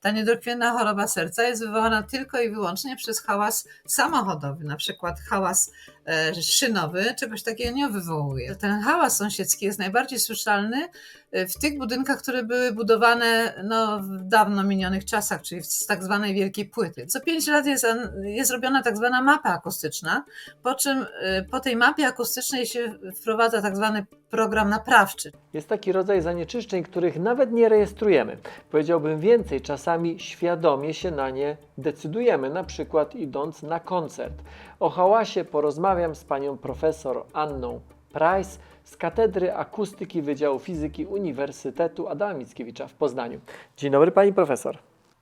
Ta niedokrwienna choroba serca jest wywołana tylko i wyłącznie przez hałas samochodowy, na przykład hałas e, szynowy, czegoś takiego nie wywołuje. Ten hałas sąsiedzki jest najbardziej słyszalny w tych budynkach, które były budowane no, w dawno minionych czasach, czyli z tak zwanej wielkiej płyty. Co pięć lat jest, jest robiona tak zwana mapa akustyczna, po czym e, po tej mapie akustycznej się wprowadza tak zwany program naprawczy. Jest taki rodzaj zanieczyszczeń, których nawet nie rejestrujemy. Powiedziałbym więcej, czasami świadomie się na nie decydujemy, na przykład idąc na koncert. O hałasie porozmawiam z panią profesor Anną Price z Katedry Akustyki Wydziału Fizyki Uniwersytetu Adama Mickiewicza w Poznaniu. Dzień dobry pani profesor.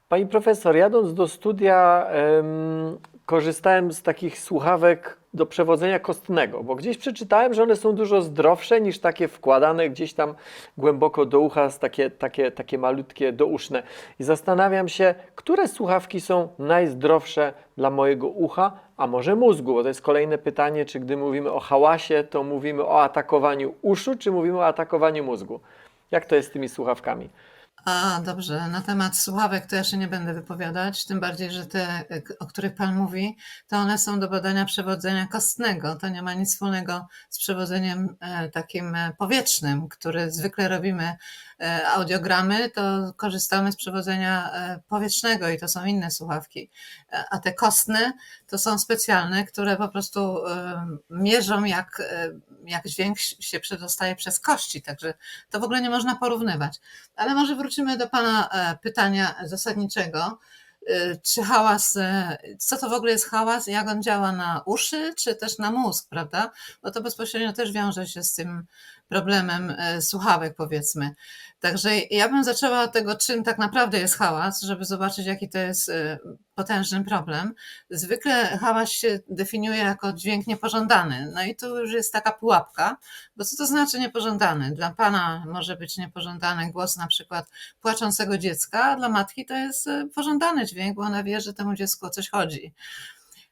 Pani profesor, jadąc do studia, em, korzystałem z takich słuchawek do przewodzenia kostnego, bo gdzieś przeczytałem, że one są dużo zdrowsze niż takie wkładane gdzieś tam głęboko do ucha, takie, takie, takie malutkie douszne. I zastanawiam się, które słuchawki są najzdrowsze dla mojego ucha, a może mózgu, bo to jest kolejne pytanie, czy gdy mówimy o hałasie, to mówimy o atakowaniu uszu, czy mówimy o atakowaniu mózgu. Jak to jest z tymi słuchawkami? A, dobrze. Na temat słuchawek to ja się nie będę wypowiadać, tym bardziej, że te, o których Pan mówi, to one są do badania przewodzenia kostnego. To nie ma nic wspólnego z przewodzeniem e, takim e, powietrznym, który zwykle robimy audiogramy, to korzystamy z przewodzenia powietrznego i to są inne słuchawki. A te kostne to są specjalne, które po prostu mierzą, jak, jak dźwięk się przedostaje przez kości, także to w ogóle nie można porównywać. Ale może wrócimy do Pana pytania zasadniczego. Czy hałas, co to w ogóle jest hałas, jak on działa na uszy, czy też na mózg, prawda? Bo to bezpośrednio też wiąże się z tym problemem słuchawek, powiedzmy. Także ja bym zaczęła od tego, czym tak naprawdę jest hałas, żeby zobaczyć, jaki to jest potężny problem. Zwykle hałas się definiuje jako dźwięk niepożądany. No i tu już jest taka pułapka, bo co to znaczy niepożądany? Dla pana może być niepożądany głos na przykład płaczącego dziecka, a dla matki to jest pożądany dźwięk, bo ona wie, że temu dziecku o coś chodzi.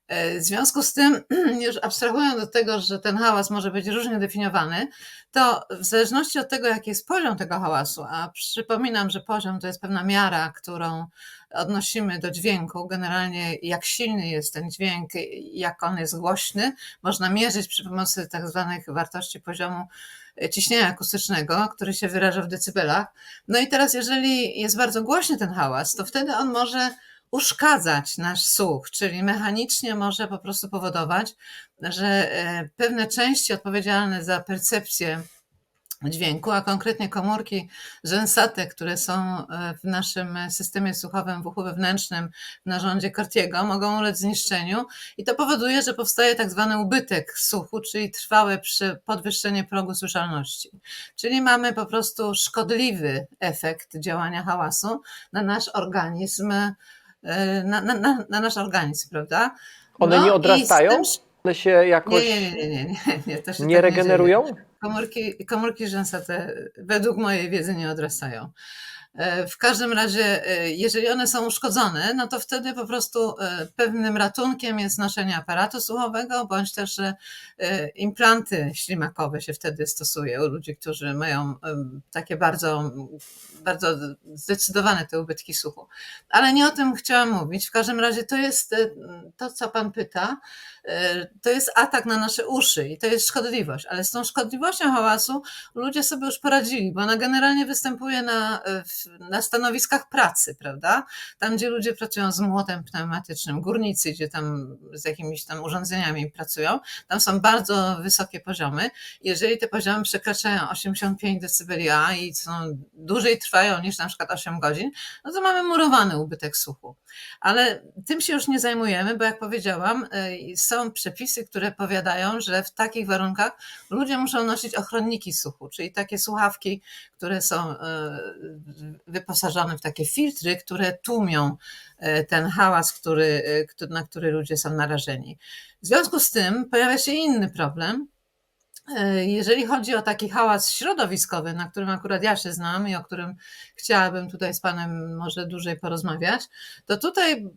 W związku z tym, już abstrahując od tego, że ten hałas może być różnie definiowany, to w zależności od tego, jaki jest poziom tego hałasu, a przypominam, że poziom to jest pewna miara, którą odnosimy do dźwięku, generalnie jak silny jest ten dźwięk, jak on jest głośny, można mierzyć przy pomocy tak zwanych wartości poziomu ciśnienia akustycznego, który się wyraża w decybelach. No i teraz, jeżeli jest bardzo głośny ten hałas, to wtedy on może uszkadzać nasz słuch, czyli mechanicznie może po prostu powodować, że pewne części odpowiedzialne za percepcję dźwięku, a konkretnie komórki rzęsate, które są w naszym systemie słuchowym w uchu wewnętrznym w narządzie Cortiego, mogą ulec zniszczeniu i to powoduje, że powstaje tak zwany ubytek słuchu, czyli trwałe podwyższenie progu słyszalności. Czyli mamy po prostu szkodliwy efekt działania hałasu na nasz organizm, na, na, na, na nasz organizm, prawda? One No nie odrastają? tym- One się jakoś Nie, nie, nie, nie, nie, nie, nie tak regenerują? dzieje. Komórki, komórki rzęsate według mojej wiedzy nie odrastają. E, W każdym razie, e, jeżeli one są uszkodzone, no to wtedy po prostu e, pewnym ratunkiem jest noszenie aparatu słuchowego, bądź też implanty ślimakowe się wtedy stosuje u ludzi, którzy mają takie bardzo, bardzo zdecydowane te ubytki słuchu. Ale nie o tym chciałam mówić. W każdym razie to jest to, co Pan pyta, to jest atak na nasze uszy i to jest szkodliwość. Ale z tą szkodliwością hałasu ludzie sobie już poradzili, bo ona generalnie występuje na, w- na stanowiskach pracy, prawda? Tam, gdzie ludzie pracują z młotem pneumatycznym, górnicy, gdzie tam z jakimiś tam urządzeniami pracują, tam są bardzo wysokie poziomy. Jeżeli te poziomy przekraczają 85 dB i są dłużej trwają niż na przykład 8 godzin, no to mamy murowany ubytek słuchu. Ale tym się już nie zajmujemy, bo jak powiedziałam, y, są przepisy, które powiadają, że w takich warunkach ludzie muszą nosić ochronniki słuchu, czyli takie słuchawki, które są y, wyposażone w takie filtry, które tłumią y, ten hałas, który, któ- na który ludzie są narażeni. W związku z tym pojawia się inny problem. E, Jeżeli chodzi o taki hałas środowiskowy, na którym akurat ja się znam i o którym chciałabym tutaj z Panem może dłużej porozmawiać, to tutaj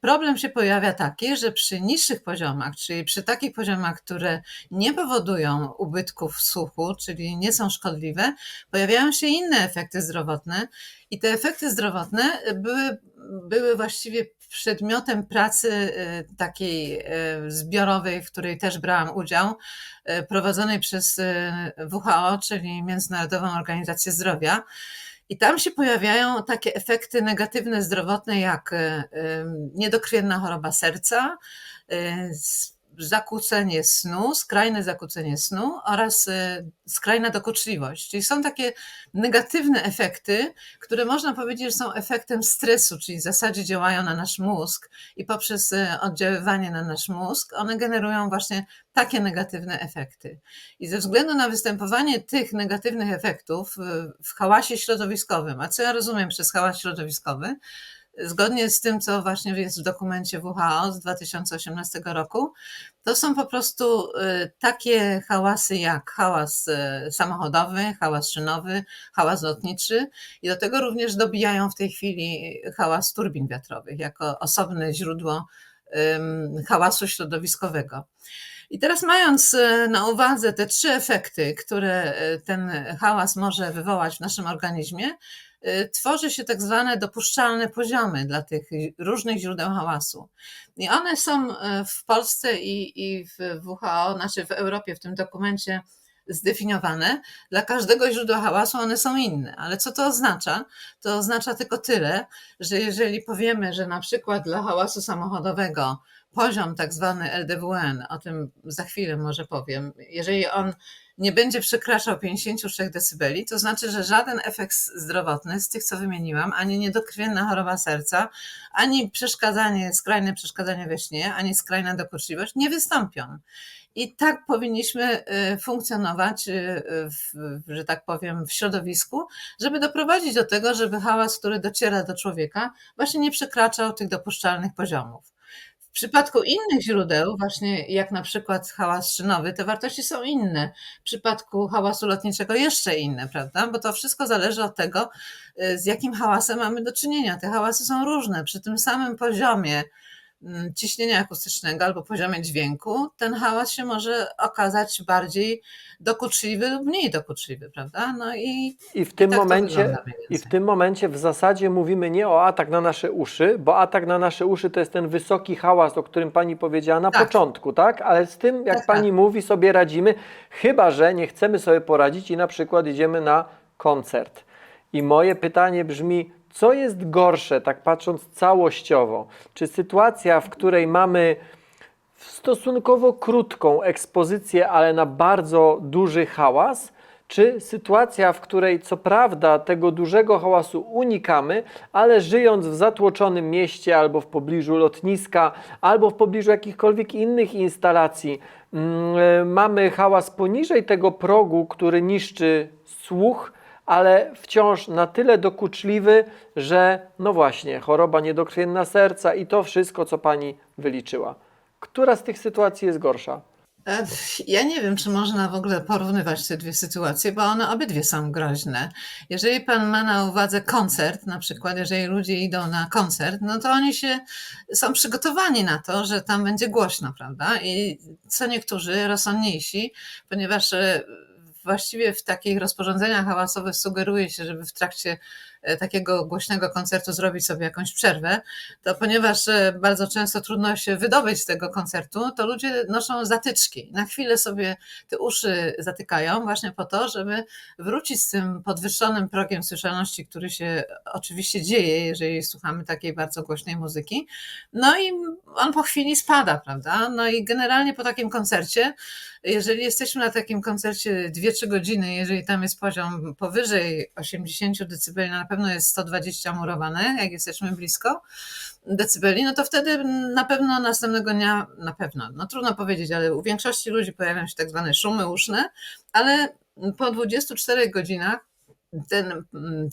problem się pojawia taki, że przy niższych poziomach, czyli przy takich poziomach, które nie powodują ubytków słuchu, czyli nie są szkodliwe, pojawiają się inne efekty zdrowotne i te efekty zdrowotne były były właściwie przedmiotem pracy e, takiej e, zbiorowej, w której też brałam udział, e, prowadzonej przez WHO, czyli Międzynarodową Organizację Zdrowia. I tam się pojawiają takie efekty negatywne zdrowotne, jak niedokrwienna choroba serca, zakłócenie snu, skrajne zakłócenie snu oraz e, skrajna dokuczliwość. Czyli są takie negatywne efekty, które można powiedzieć, że są efektem stresu, czyli w zasadzie działają na nasz mózg i poprzez e, oddziaływanie na nasz mózg one generują właśnie takie negatywne efekty. I ze względu na występowanie tych negatywnych efektów e, w hałasie środowiskowym, a co ja rozumiem przez hałas środowiskowy, zgodnie z tym, co właśnie jest w dokumencie WHO z 2018 roku, to są po prostu e, takie hałasy jak hałas e, samochodowy, hałas szynowy, hałas lotniczy i do tego również dobijają w tej chwili hałas turbin wiatrowych jako osobne źródło hałasu środowiskowego. I teraz mając e, na uwadze te trzy efekty, które ten hałas może wywołać w naszym organizmie, tworzy się tak zwane dopuszczalne poziomy dla tych różnych źródeł hałasu. I one są e, w Polsce i, i w WHO, znaczy w Europie w tym dokumencie zdefiniowane. Dla każdego źródła hałasu one są inne. Ale co to oznacza? To oznacza tylko tyle, że jeżeli powiemy, że na przykład dla hałasu samochodowego poziom tak zwany LDWN, o tym za chwilę może powiem, jeżeli on nie będzie przekraczał 53 dB, to znaczy, że żaden efekt zdrowotny z tych, co wymieniłam, ani niedokrwienna choroba serca, ani przeszkadzanie, skrajne przeszkadzanie we śnie, ani skrajna dokuczliwość nie wystąpią. I tak powinniśmy y, funkcjonować, y, w, że tak powiem, w środowisku, żeby doprowadzić do tego, żeby hałas, który dociera do człowieka, właśnie nie przekraczał tych dopuszczalnych poziomów. W przypadku innych źródeł, właśnie jak na przykład hałas szynowy, te wartości są inne. W przypadku hałasu lotniczego jeszcze inne, prawda? Bo to wszystko zależy od tego, y, z jakim hałasem mamy do czynienia. Te hałasy są różne. Przy tym samym poziomie ciśnienia akustycznego albo poziomie dźwięku, ten hałas się może okazać bardziej dokuczliwy lub mniej dokuczliwy, prawda? No i, I w tym tak to momencie I w tym momencie w zasadzie mówimy nie o atak na nasze uszy, bo atak na nasze uszy to jest ten wysoki hałas, o którym pani powiedziała na Tak. początku, tak? Ale z tym, jak Tak, pani mówi, sobie radzimy, chyba że nie chcemy sobie poradzić i na przykład idziemy na koncert. I moje pytanie brzmi, co jest gorsze, tak patrząc całościowo? Czy sytuacja, w której mamy stosunkowo krótką ekspozycję, ale na bardzo duży hałas, czy sytuacja, w której co prawda tego dużego hałasu unikamy, ale żyjąc w zatłoczonym mieście albo w pobliżu lotniska, albo w pobliżu jakichkolwiek innych instalacji, mm, e, mamy hałas poniżej tego progu, który niszczy słuch, ale wciąż na tyle dokuczliwy, że no właśnie, choroba niedokrwienna serca i to wszystko, co pani wyliczyła. Która z tych sytuacji jest gorsza? E, Ja nie wiem, czy można w ogóle porównywać te dwie sytuacje, bo one obydwie są groźne. Jeżeli pan ma na uwadze koncert, na przykład, jeżeli ludzie idą na koncert, no to oni się są przygotowani na to, że tam będzie głośno, prawda? I co niektórzy rozsądniejsi, ponieważ e, właściwie w takich rozporządzeniach hałasowych sugeruje się, żeby w trakcie takiego głośnego koncertu zrobić sobie jakąś przerwę, to ponieważ e, bardzo często trudno się wydobyć z tego koncertu, to ludzie noszą zatyczki. Na chwilę sobie te uszy zatykają właśnie po to, żeby wrócić z tym podwyższonym progiem słyszalności, który się oczywiście dzieje, jeżeli słuchamy takiej bardzo głośnej muzyki. No i on po chwili spada, prawda? No i generalnie po takim koncercie, jeżeli jesteśmy na takim koncercie 2-3 godziny, jeżeli tam jest poziom powyżej 80 dB, na pewno jest 120 murowane, jak jesteśmy blisko decybeli, no to wtedy na pewno następnego dnia, na pewno, no trudno powiedzieć, ale u większości ludzi pojawiają się tak zwane szumy uszne, ale po 24 godzinach ten,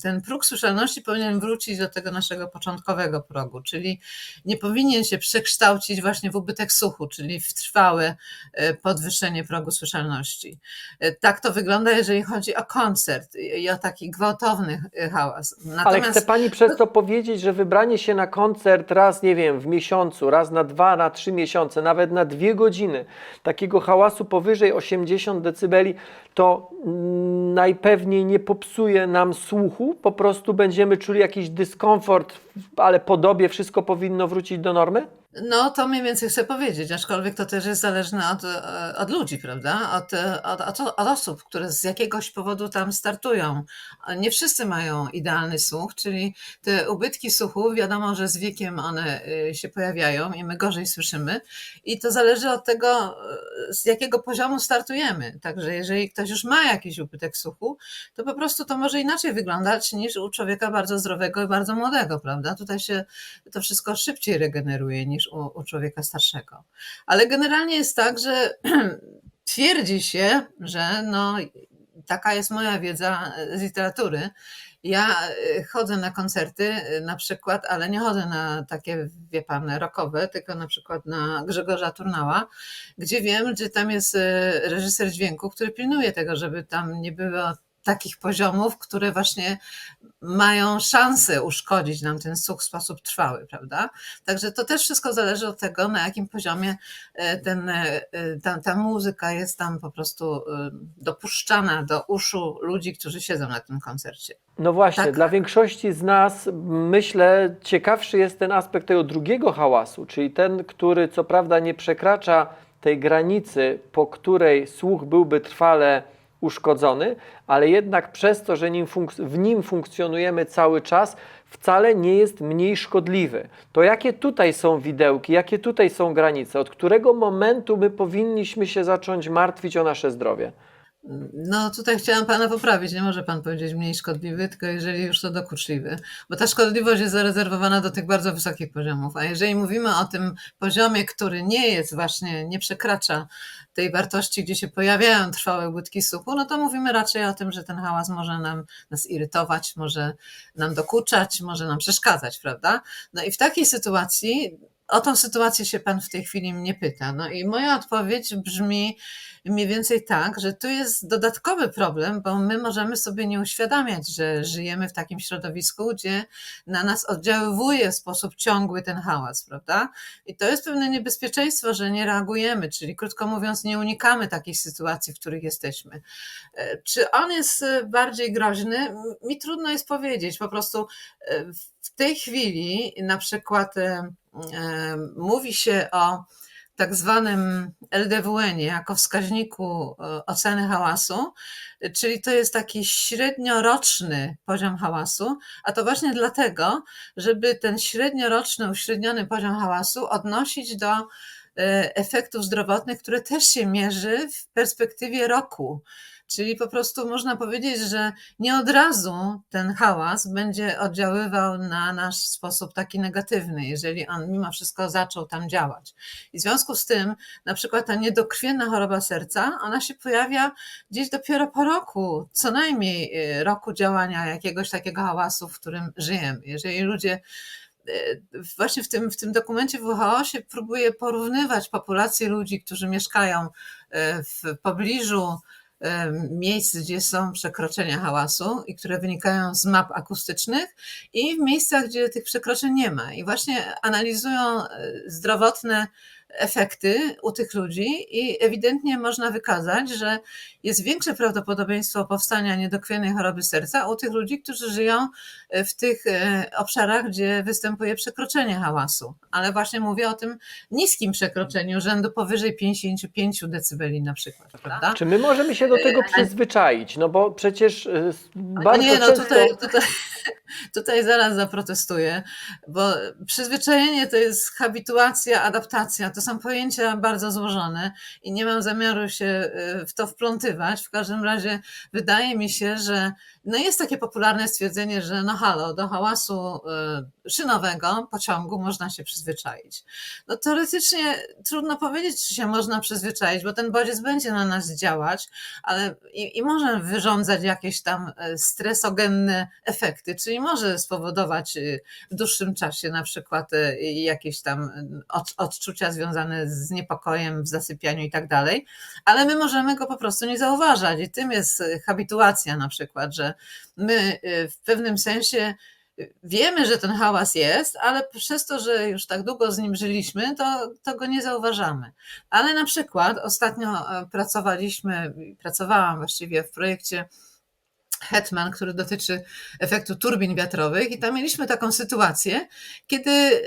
ten próg słyszalności powinien wrócić do tego naszego początkowego progu, czyli nie powinien się przekształcić właśnie w ubytek słuchu, czyli w trwałe e, podwyższenie progu słyszalności. E, Tak to wygląda, jeżeli chodzi o koncert i o taki gwałtowny hałas. Ale chce pani przez to powiedzieć, że wybranie się na koncert raz, nie wiem, w miesiącu, raz na dwa, na trzy miesiące, nawet na dwie godziny takiego hałasu powyżej 80 dB, to mm, najpewniej nie popsuje nam słuchu, po prostu będziemy czuli jakiś dyskomfort, ale po dobie wszystko powinno wrócić do normy? No, to mniej więcej chcę powiedzieć, aczkolwiek to też jest zależne od, e, od ludzi, prawda? Od, e, od, od, od osób, które z jakiegoś powodu tam startują. Nie wszyscy mają idealny słuch, czyli te ubytki słuchu, wiadomo, że z wiekiem one e, się pojawiają i my gorzej słyszymy. I to zależy od tego, z jakiego poziomu startujemy. Także jeżeli ktoś już ma jakiś ubytek słuchu, to po prostu to może inaczej wyglądać niż u człowieka bardzo zdrowego i bardzo młodego, prawda? Tutaj się to wszystko szybciej regeneruje niż u, u człowieka starszego. Ale generalnie jest tak, że twierdzi się, że no, taka jest moja wiedza z literatury. Ja y, chodzę na koncerty y, na przykład, ale nie chodzę na takie, wie pan, rockowe, tylko na przykład na Grzegorza Turnała, gdzie wiem, że tam jest y, reżyser dźwięku, który pilnuje tego, żeby tam nie było takich poziomów, które właśnie mają szansę uszkodzić nam ten słuch w sposób trwały, prawda? Także to też wszystko zależy od tego, na jakim poziomie e, ten, e, ta, ta muzyka jest tam po prostu e, dopuszczana do uszu ludzi, którzy siedzą na tym koncercie. No właśnie, Tak. dla większości z nas myślę ciekawszy jest ten aspekt tego drugiego hałasu, czyli ten, który co prawda nie przekracza tej granicy, po której słuch byłby trwale uszkodzony, ale jednak przez to, że nim w nim funkcjonujemy cały czas, wcale nie jest mniej szkodliwy. To jakie tutaj są widełki, jakie tutaj są granice, od którego momentu my powinniśmy się zacząć martwić o nasze zdrowie? No tutaj chciałam pana poprawić, nie może pan powiedzieć mniej szkodliwy, tylko jeżeli już to dokuczliwy, bo ta szkodliwość jest zarezerwowana do tych bardzo wysokich poziomów, a jeżeli mówimy o tym poziomie, który nie jest właśnie, nie przekracza tej wartości, gdzie się pojawiają trwałe łydki słuchu, no to mówimy raczej o tym, że ten hałas może nam, nas irytować, może nam dokuczać, może nam przeszkadzać, prawda? No i w takiej sytuacji, o tą sytuację się pan w tej chwili mnie pyta, no i moja odpowiedź brzmi, mniej więcej tak, że tu jest dodatkowy problem, bo my możemy sobie nie uświadamiać, że żyjemy w takim środowisku, gdzie na nas oddziaływuje w sposób ciągły ten hałas, prawda? I to jest pewne niebezpieczeństwo, że nie reagujemy, czyli krótko mówiąc, nie unikamy takich sytuacji, w których jesteśmy. E, Czy on jest e, bardziej groźny? Mi trudno jest powiedzieć. Po prostu e, w tej chwili na przykład mówi się o tak zwanym LDWN-ie jako wskaźniku e, oceny hałasu, e, czyli to jest taki średnioroczny poziom hałasu, a to właśnie dlatego, żeby ten średnioroczny, uśredniony poziom hałasu odnosić do e, efektów zdrowotnych, które też się mierzy w perspektywie roku. Czyli po prostu można powiedzieć, że nie od razu ten hałas będzie oddziaływał na nasz sposób taki negatywny, jeżeli on mimo wszystko zaczął tam działać. I w związku z tym, na przykład ta niedokrwienna choroba serca, ona się pojawia gdzieś dopiero po roku, co najmniej y, roku działania jakiegoś takiego hałasu, w którym żyjemy. Jeżeli ludzie y, właśnie w tym, w tym dokumencie WHO się próbuje porównywać populację ludzi, którzy mieszkają y, w pobliżu miejsc, gdzie są przekroczenia hałasu i które wynikają z map akustycznych i w miejscach, gdzie tych przekroczeń nie ma. I właśnie analizują e, zdrowotne efekty u tych ludzi i ewidentnie można wykazać, że jest większe prawdopodobieństwo powstania niedokrwiennej choroby serca u tych ludzi, którzy żyją e, w tych e, obszarach, gdzie występuje przekroczenie hałasu. Ale właśnie mówię o tym niskim przekroczeniu, rzędu powyżej 55 decybeli na przykład, prawda? Czy my możemy się do tego przyzwyczaić? No bo przecież bardzo nie, no często... tutaj, tutaj, tutaj zaraz zaprotestuję, bo przyzwyczajenie to jest habituacja, adaptacja. To są pojęcia bardzo złożone i nie mam zamiaru się y, w to wplątywać. W każdym razie wydaje mi się, że no jest takie popularne stwierdzenie, że no halo, do hałasu y, szynowego pociągu można się przyzwyczaić. No teoretycznie trudno powiedzieć, czy się można przyzwyczaić, bo ten bodziec będzie na nas działać, ale i, i może wyrządzać jakieś tam e, stresogenne efekty, czyli może spowodować y, w dłuższym czasie na przykład e, jakieś tam od, odczucia związane z niepokojem w zasypianiu i tak dalej, ale my możemy go po prostu nie zauważać i tym jest habituacja na przykład, że my w pewnym sensie wiemy, że ten hałas jest, ale przez to, że już tak długo z nim żyliśmy, to, to go nie zauważamy. Ale na przykład ostatnio e, pracowaliśmy, pracowałam właściwie w projekcie Hetman, który dotyczy efektu turbin wiatrowych, i tam mieliśmy taką sytuację, kiedy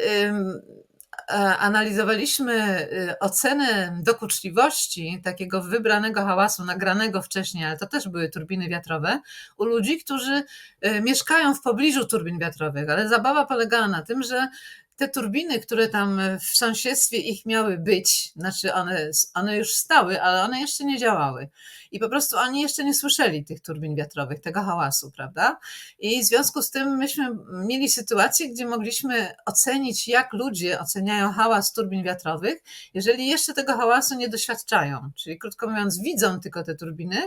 analizowaliśmy y, ocenę dokuczliwości takiego wybranego hałasu, nagranego wcześniej, ale to też były turbiny wiatrowe, u ludzi, którzy y, mieszkają w pobliżu turbin wiatrowych. Ale zabawa polegała na tym, że te turbiny, które tam w sąsiedztwie ich miały być, znaczy one, one już stały, ale one jeszcze nie działały. I po prostu oni jeszcze nie słyszeli tych turbin wiatrowych, tego hałasu, prawda? I w związku z tym myśmy mieli sytuację, gdzie mogliśmy ocenić, jak ludzie oceniają hałas turbin wiatrowych, jeżeli jeszcze tego hałasu nie doświadczają. Czyli krótko mówiąc, widzą tylko te turbiny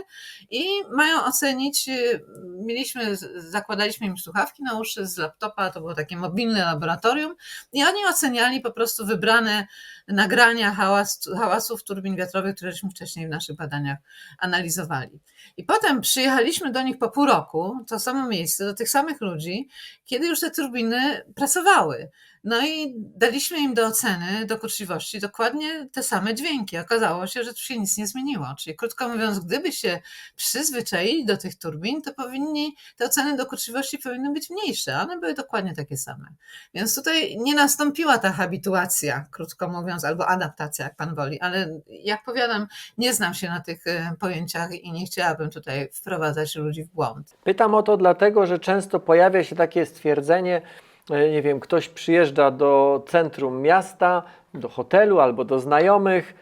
i mają ocenić, y, mieliśmy, zakładaliśmy im słuchawki na uszy z laptopa, to było takie mobilne laboratorium, i oni oceniali po prostu wybrane nagrania hałas, hałasów turbin wiatrowych, któreśmy wcześniej w naszych badaniach analizowali. I potem przyjechaliśmy do nich po pół roku, to samo miejsce, do tych samych ludzi, kiedy już te turbiny pracowały. No i daliśmy im do oceny dokuczliwości dokładnie te same dźwięki. Okazało się, że tu się nic nie zmieniło. Czyli krótko mówiąc, gdyby się przyzwyczaili do tych turbin, to powinni, te oceny dokuczliwości powinny być mniejsze. One były dokładnie takie same. Więc tutaj nie nastąpiła ta habituacja, krótko mówiąc, albo adaptacja, jak pan woli, ale jak powiadam, nie znam się na tych e, pojęciach i nie chciałabym tutaj wprowadzać ludzi w błąd. Pytam o to dlatego, że często pojawia się takie stwierdzenie, nie wiem, ktoś przyjeżdża do centrum miasta, do hotelu albo do znajomych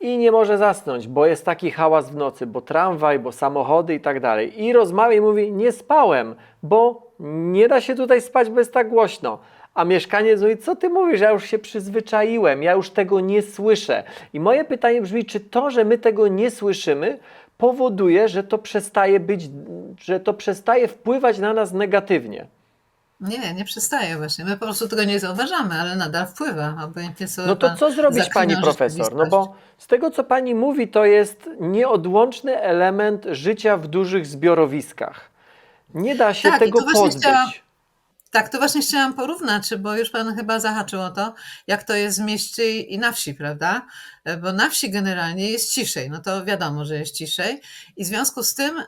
i nie może zasnąć, bo jest taki hałas w nocy, bo tramwaj, bo samochody i tak dalej. I rozmawia i mówi, nie spałem, bo nie da się tutaj spać, bo jest tak głośno. A mieszkaniec mówi, co ty mówisz, ja już się przyzwyczaiłem, ja już tego nie słyszę. I moje pytanie brzmi, czy to, że my tego nie słyszymy, powoduje, że to przestaje być, że to przestaje wpływać na nas negatywnie. Nie, nie przestaje właśnie. My po prostu tego nie zauważamy, ale nadal wpływa. Obojętnie No to co zrobić, pani profesor? No bo z tego, co pani mówi, to jest nieodłączny element życia w dużych zbiorowiskach. Nie da się Tak, tego pozbyć. chciałam- Tak, to właśnie chciałam porównać, bo już Pan chyba zahaczył o to, jak to jest w mieście i na wsi, prawda? E, Bo na wsi generalnie jest ciszej, no to wiadomo, że jest ciszej. I w związku z tym,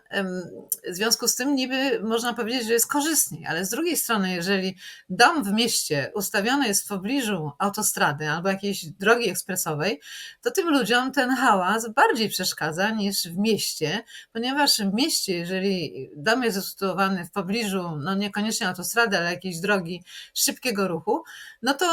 w związku z tym niby można powiedzieć, że jest korzystniej, ale z drugiej strony, jeżeli dom w mieście ustawiony jest w pobliżu autostrady albo jakiejś drogi ekspresowej, to tym ludziom ten hałas bardziej przeszkadza niż w mieście, ponieważ w mieście, jeżeli dom jest usytuowany w pobliżu, no niekoniecznie autostrady, ale jakiejś drogi szybkiego ruchu, no to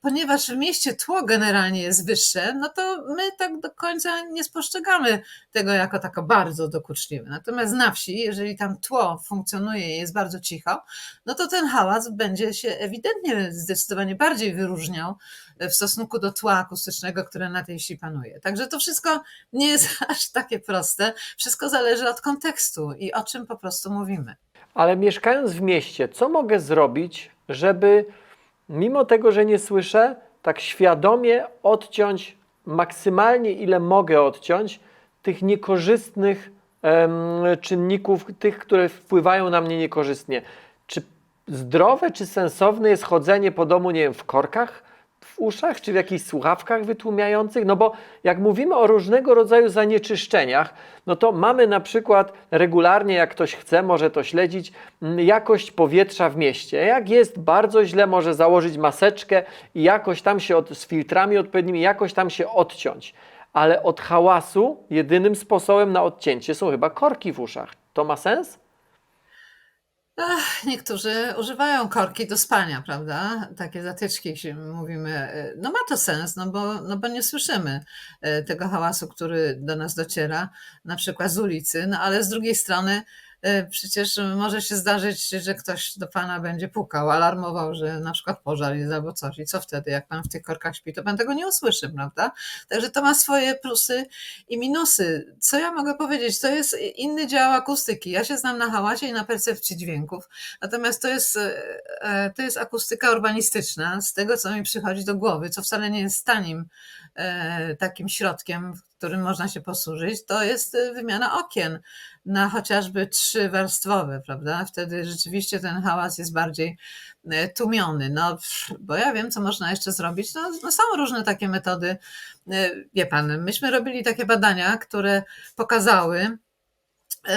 ponieważ w mieście tło generalnie jest wyższe, no to my tak do końca nie spostrzegamy tego jako tako bardzo dokuczliwe. Natomiast na wsi, jeżeli tam tło funkcjonuje i jest bardzo cicho, no to ten hałas będzie się ewidentnie zdecydowanie bardziej wyróżniał w stosunku do tła akustycznego, które na tej wsi panuje. Także to wszystko nie jest aż takie proste. Wszystko zależy od kontekstu i o czym po prostu mówimy. Ale mieszkając w mieście, co mogę zrobić, żeby mimo tego, że nie słyszę, tak świadomie odciąć maksymalnie ile mogę odciąć tych niekorzystnych czynników, tych, które wpływają na mnie niekorzystnie. Czy zdrowe, czy sensowne jest chodzenie po domu, nie wiem, w korkach w uszach, czy w jakichś słuchawkach wytłumiających? No bo jak mówimy o różnego rodzaju zanieczyszczeniach, no to mamy na przykład regularnie, jak ktoś chce, może to śledzić, mm, jakość powietrza w mieście. Jak jest bardzo źle, może założyć maseczkę i jakoś tam się od, z filtrami odpowiednimi, jakoś tam się odciąć. Ale od hałasu jedynym sposobem na odcięcie są chyba korki w uszach. To ma sens? Ach, niektórzy używają korki do spania, prawda? Takie zatyczki, jeśli mówimy. No ma to sens, no bo, no bo nie słyszymy e, tego hałasu, który do nas dociera, na przykład z ulicy, no ale z drugiej strony przecież może się zdarzyć, że ktoś do pana będzie pukał, alarmował, że na przykład pożar jest albo coś. I co wtedy, jak pan w tych korkach śpi, to pan tego nie usłyszy, prawda? Także to ma swoje plusy i minusy. Co ja mogę powiedzieć? To jest inny dział akustyki. Ja się znam na hałasie i na percepcji dźwięków, natomiast to jest, e, to jest akustyka urbanistyczna, z tego co mi przychodzi do głowy, co wcale nie jest tanim e, takim środkiem, którym można się posłużyć, to jest e, wymiana okien na chociażby trzywarstwowe, prawda? Wtedy rzeczywiście ten hałas jest bardziej e, tłumiony. No, bo ja wiem, co można jeszcze zrobić. No, no są różne takie metody. E, Wie pan, myśmy robili takie badania, które pokazały,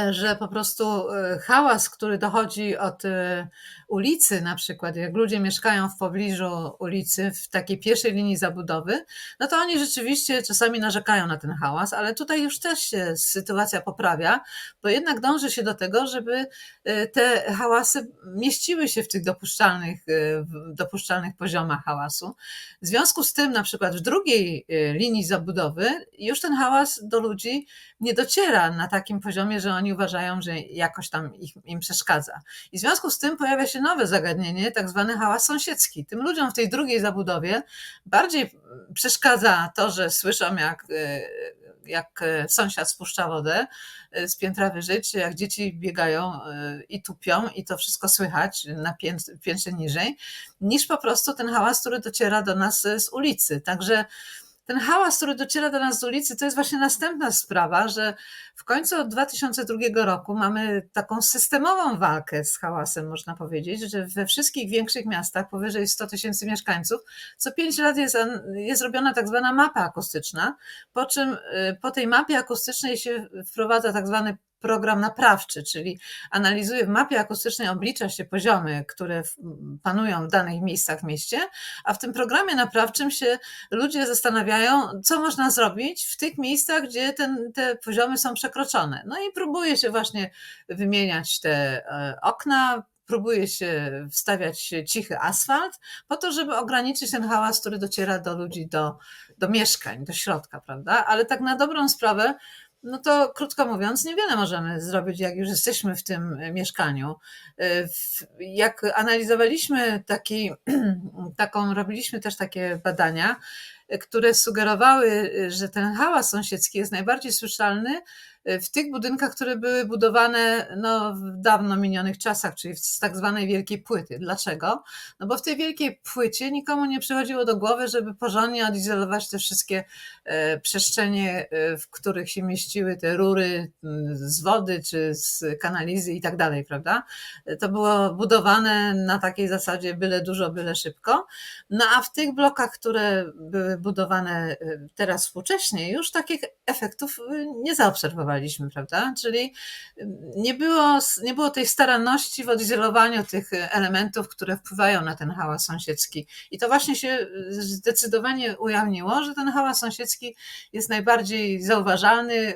że po prostu e, hałas, który dochodzi od e, ulicy, na przykład, jak ludzie mieszkają w pobliżu ulicy, w takiej pierwszej linii zabudowy, no to oni rzeczywiście czasami narzekają na ten hałas, ale tutaj już też się sytuacja poprawia, bo jednak dąży się do tego, żeby e, te hałasy mieściły się w tych dopuszczalnych, e, dopuszczalnych poziomach hałasu. W związku z tym, na przykład w drugiej e, linii zabudowy, już ten hałas do ludzi nie dociera na takim poziomie, że oni uważają, że jakoś tam ich, im przeszkadza. I w związku z tym pojawia się nowe zagadnienie, tak zwany hałas sąsiedzki. Tym ludziom w tej drugiej zabudowie bardziej przeszkadza to, że słyszą, jak, e, jak sąsiad spuszcza wodę e, z piętra wyżej, czy jak dzieci biegają e, i tupią, i to wszystko słychać na pięt- piętrze niżej, niż po prostu ten hałas, który dociera do nas z ulicy. Także ten hałas, który dociera do nas z ulicy, to jest właśnie następna sprawa, że w końcu od 2002 roku mamy taką systemową walkę z hałasem, można powiedzieć, że we wszystkich większych miastach powyżej 100 tysięcy mieszkańców co 5 lat jest, jest robiona tak zwana mapa akustyczna, po czym y, po tej mapie akustycznej się wprowadza tak zwany program naprawczy, czyli analizuje w mapie akustycznej, oblicza się poziomy, które panują w danych miejscach w mieście, a w tym programie naprawczym się ludzie zastanawiają, co można zrobić w tych miejscach, gdzie ten, te poziomy są przekroczone. No i próbuje się właśnie wymieniać te e, okna, próbuje się wstawiać cichy asfalt, po to, żeby ograniczyć ten hałas, który dociera do ludzi, do, do mieszkań, do środka, prawda? Ale tak na dobrą sprawę, no to krótko mówiąc, niewiele możemy zrobić, jak już jesteśmy w tym e, mieszkaniu. E, Jak analizowaliśmy taki, taką, robiliśmy też takie badania, e, które sugerowały, że ten hałas sąsiedzki jest najbardziej słyszalny w tych budynkach, które były budowane no, w dawno minionych czasach, czyli z tak zwanej wielkiej płyty. Dlaczego? No bo w tej wielkiej płycie nikomu nie przychodziło do głowy, żeby porządnie odizolować te wszystkie e, przestrzenie, e, w których się mieściły te rury z wody czy z kanalizy i tak dalej, prawda? To było budowane na takiej zasadzie byle dużo, byle szybko. No a w tych blokach, które były budowane e, teraz współcześnie, już takich efektów nie zaobserwowaliśmy, prawda? Czyli e, nie było, nie było tej staranności w odizolowaniu tych elementów, które wpływają na ten hałas sąsiedzki. I to właśnie się e, zdecydowanie ujawniło, że ten hałas sąsiedzki jest najbardziej zauważalny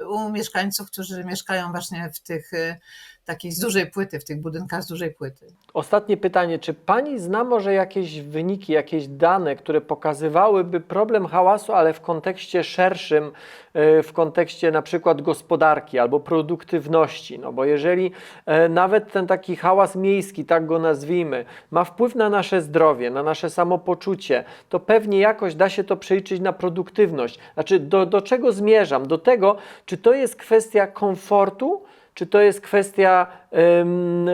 e, u mieszkańców, którzy mieszkają właśnie w tych e, takiej z dużej płyty, w tych budynkach z dużej płyty. Ostatnie pytanie, czy pani zna może jakieś wyniki, jakieś dane, które pokazywałyby problem hałasu, ale w kontekście szerszym, e, w kontekście na przykład gospodarki albo produktywności? No bo jeżeli e, nawet ten taki hałas miejski, tak go nazwijmy, ma wpływ na nasze zdrowie, na nasze samopoczucie, to pewnie jakoś da się to przeliczyć na produktywność. Znaczy, do, do czego zmierzam? Do tego, czy to jest kwestia komfortu, czy to jest kwestia,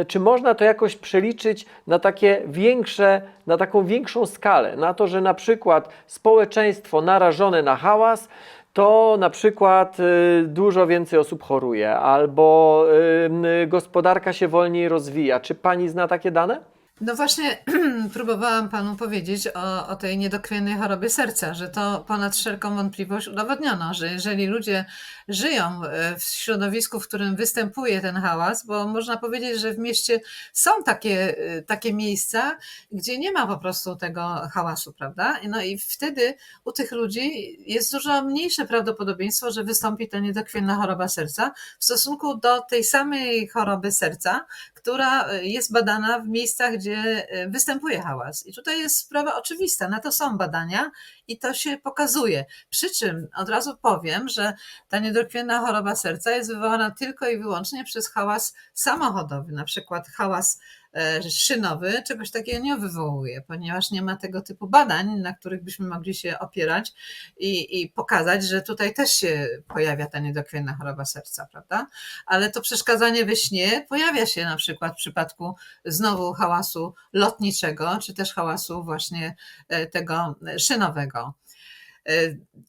czy można to jakoś przeliczyć na takie większe, na taką większą skalę, na to, że na przykład społeczeństwo narażone na hałas, to na przykład y, dużo więcej osób choruje, albo ym, y, gospodarka się wolniej rozwija. Czy pani zna takie dane? No właśnie próbowałam panu powiedzieć o, o tej niedokrwiennej chorobie serca, że to ponad wszelką wątpliwość udowodniono, że jeżeli ludzie żyją e, w środowisku, w którym występuje ten hałas, bo można powiedzieć, że w mieście są takie, e, takie miejsca, gdzie nie ma po prostu tego hałasu, prawda? No i wtedy u tych ludzi jest dużo mniejsze prawdopodobieństwo, że wystąpi ta niedokrwienna choroba serca w stosunku do tej samej choroby serca, która e, jest badana w miejscach, gdzie e, występuje hałas. I tutaj jest sprawa oczywista, na to są badania i to się pokazuje. Przy czym od razu powiem, że ta niedokrwienna choroba serca jest wywołana tylko i wyłącznie przez hałas samochodowy, na przykład hałas e, szynowy czegoś takiego nie wywołuje, ponieważ nie ma tego typu badań, na których byśmy mogli się opierać i, i pokazać, że tutaj też się pojawia ta niedokrwienna choroba serca, prawda? Ale to przeszkadzanie we śnie pojawia się na przykład w przypadku znowu hałasu lotniczego, czy też hałasu właśnie e, tego szynowego. E,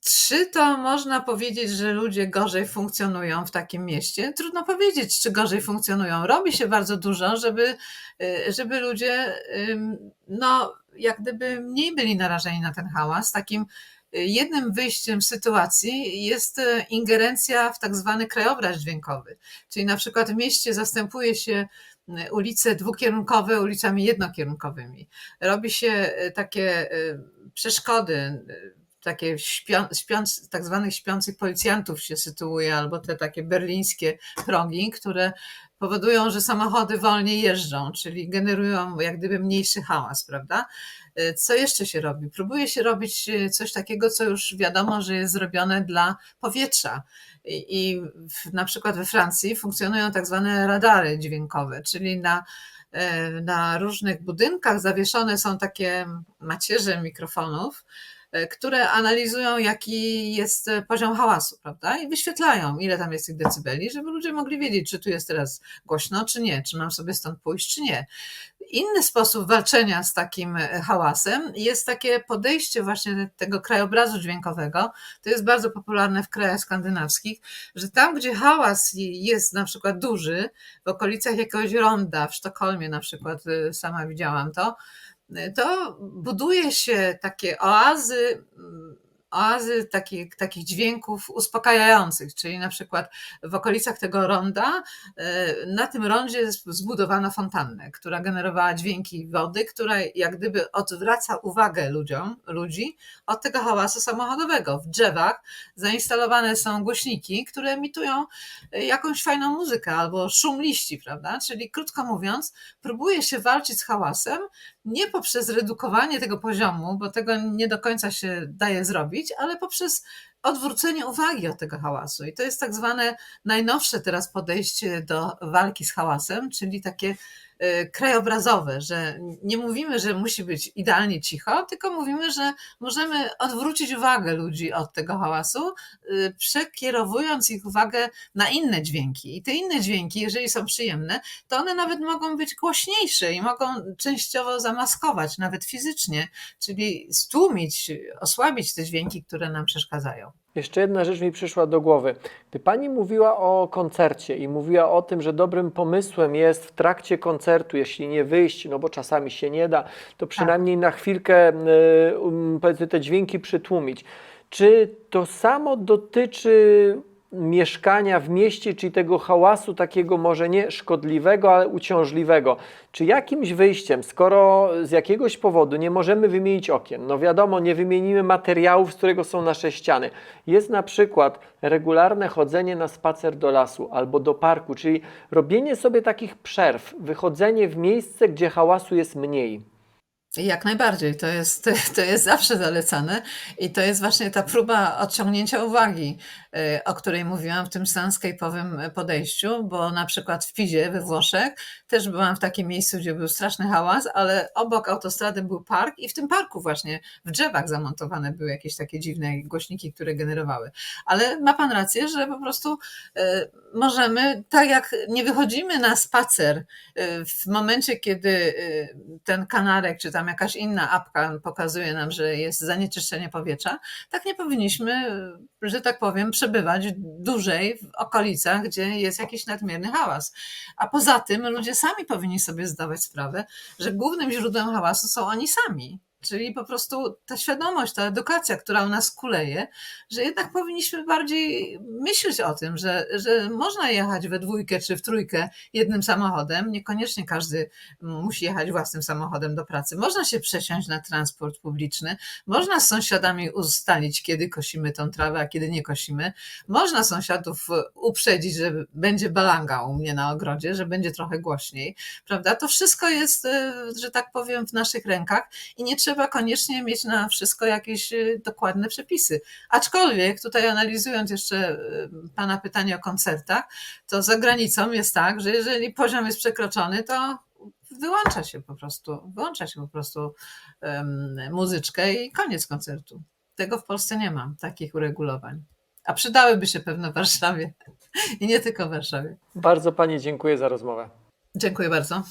Czy to można powiedzieć, że ludzie gorzej funkcjonują w takim mieście? Trudno powiedzieć, czy gorzej funkcjonują. Robi się bardzo dużo, żeby, e, żeby ludzie, no, jak gdyby mniej byli narażeni na ten hałas. Takim e, jednym wyjściem z sytuacji jest e, ingerencja w tak zwany krajobraz dźwiękowy. Czyli na przykład w mieście zastępuje się ulice dwukierunkowe ulicami jednokierunkowymi. Robi się e, takie e, przeszkody, e, takie śpią, śpiąc, tak zwanych śpiących policjantów się sytuuje, albo te takie berlińskie progi, które powodują, że samochody wolniej jeżdżą, czyli generują jak gdyby mniejszy hałas, prawda? E, Co jeszcze się robi? Próbuje się robić e, coś takiego, co już wiadomo, że jest zrobione dla powietrza. I, i w, na przykład we Francji funkcjonują tak zwane radary dźwiękowe, czyli na, e, na różnych budynkach zawieszone są takie macierze mikrofonów, które analizują, jaki jest e, poziom hałasu, prawda? I wyświetlają, ile tam jest tych decybeli, żeby ludzie mogli wiedzieć, czy tu jest teraz głośno, czy nie, czy mam sobie stąd pójść, czy nie. Inny sposób walczenia z takim e, hałasem jest takie podejście właśnie tego krajobrazu dźwiękowego. To jest bardzo popularne w krajach skandynawskich, że tam, gdzie hałas jest na przykład duży, w okolicach jakiegoś ronda, w Sztokholmie na przykład, sama widziałam to, to buduje się takie oazy, mm, oazy takich, takich dźwięków uspokajających, czyli na przykład w okolicach tego ronda, y, na tym rondzie zbudowano fontannę, która generowała dźwięki wody, która jak gdyby odwraca uwagę ludziom, ludzi od tego hałasu samochodowego. W drzewach zainstalowane są głośniki, które emitują y, jakąś fajną muzykę albo szum liści, prawda? Czyli krótko mówiąc, próbuje się walczyć z hałasem nie poprzez redukowanie tego poziomu, bo tego nie do końca się daje zrobić, ale poprzez odwrócenie uwagi od tego hałasu. I to jest tak zwane najnowsze teraz podejście do walki z hałasem, czyli takie krajobrazowe, że nie mówimy, że musi być idealnie cicho, tylko mówimy, że możemy odwrócić uwagę ludzi od tego hałasu, y, przekierowując ich uwagę na inne dźwięki. I te inne dźwięki, jeżeli są przyjemne, to one nawet mogą być głośniejsze i mogą częściowo zamaskować, nawet fizycznie, czyli stłumić, osłabić te dźwięki, które nam przeszkadzają. Jeszcze jedna rzecz mi przyszła do głowy. Gdy pani mówiła o koncercie i mówiła o tym, że dobrym pomysłem jest w trakcie koncertu, jeśli nie wyjść, no bo czasami się nie da, to przynajmniej na chwilkę y, um, powiedzmy te dźwięki przytłumić. Czy to samo dotyczy mieszkania w mieście, czyli tego hałasu takiego może nie szkodliwego, ale uciążliwego. Czy jakimś wyjściem, skoro z jakiegoś powodu nie możemy wymienić okien, no wiadomo, nie wymienimy materiałów, z którego są nasze ściany, jest na przykład regularne chodzenie na spacer do lasu albo do parku, czyli robienie sobie takich przerw, wychodzenie w miejsce, gdzie hałasu jest mniej. Jak najbardziej, to jest, to jest zawsze zalecane i to jest właśnie ta próba odciągnięcia uwagi, y, o której mówiłam w tym landscape'owym podejściu, bo na przykład w Pizie we Włoszech też byłam w takim miejscu, gdzie był straszny hałas, ale obok autostrady był park i w tym parku właśnie w drzewach zamontowane były jakieś takie dziwne głośniki, które generowały. Ale ma pan rację, że po prostu y, możemy, tak jak nie wychodzimy na spacer y, w momencie, kiedy ten kanarek czy tam jakaś inna apka pokazuje nam, że jest zanieczyszczenie powietrza, tak nie powinniśmy, że tak powiem, przebywać dłużej w okolicach, gdzie jest jakiś nadmierny hałas. A poza tym ludzie sami powinni sobie zdawać sprawę, że głównym źródłem hałasu są oni sami. Czyli po prostu ta świadomość, ta edukacja, która u nas kuleje, że jednak powinniśmy bardziej myśleć o tym, że, że można jechać we dwójkę czy w trójkę jednym samochodem. Niekoniecznie każdy musi jechać własnym samochodem do pracy. Można się przesiąść na transport publiczny, można z sąsiadami ustalić, kiedy kosimy tą trawę, a kiedy nie kosimy. Można sąsiadów uprzedzić, że będzie balanga u mnie na ogrodzie, że będzie trochę głośniej, prawda? To wszystko jest, e, że tak powiem, w naszych rękach i nie trzeba koniecznie mieć na wszystko jakieś e, dokładne przepisy. Aczkolwiek tutaj analizując jeszcze e, Pana pytanie o koncertach, to za granicą jest tak, że jeżeli poziom jest przekroczony, to wyłącza się po prostu, wyłącza się po prostu um, muzyczkę i koniec koncertu. Tego w Polsce nie ma, takich uregulowań. A przydałyby się pewno w Warszawie i nie tylko w Warszawie. Bardzo pani dziękuję za rozmowę. Dziękuję bardzo.